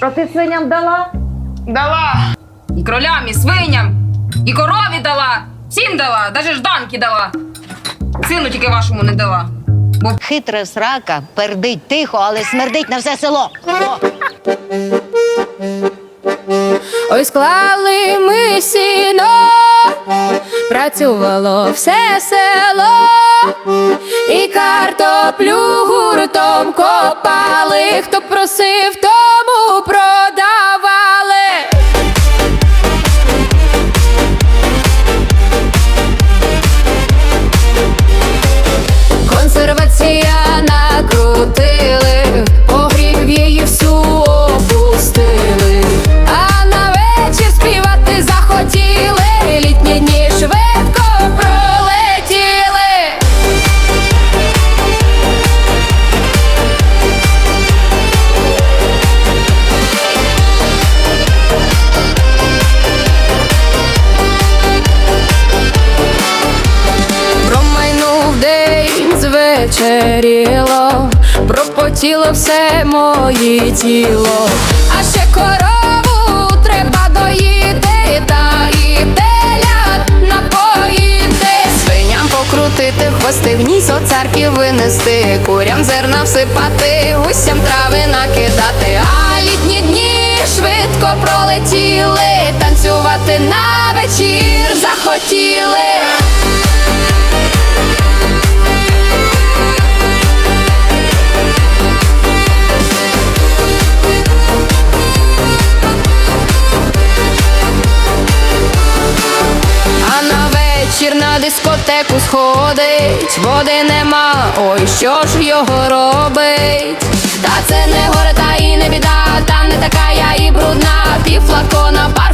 А ти свиням дала? Дала. І кролям, і свиням, і корові дала, всім дала, навіть жданки дала. Сину тільки вашому не дала. Бо Хитра срака пердить тихо, але смердить на все село. О! Ой, склали ми сіно, працювало все село, і картоплю гуртом копали, хто просив, тому продавали. Звечеріло, пропотіло все моє тіло, а ще корову треба доїти, та і телят напоїти, свиням покрутити, хвости вніс о церкві винести, курям зерна всипати, гусям трави накидати, а літні дні швидко пролетіли, танцювати на вечір захотіли. Дискотеку сходить, води нема, ой, що ж його робить? Та це не горе, та і не біда, та не така я і брудна, півфлакона взяла.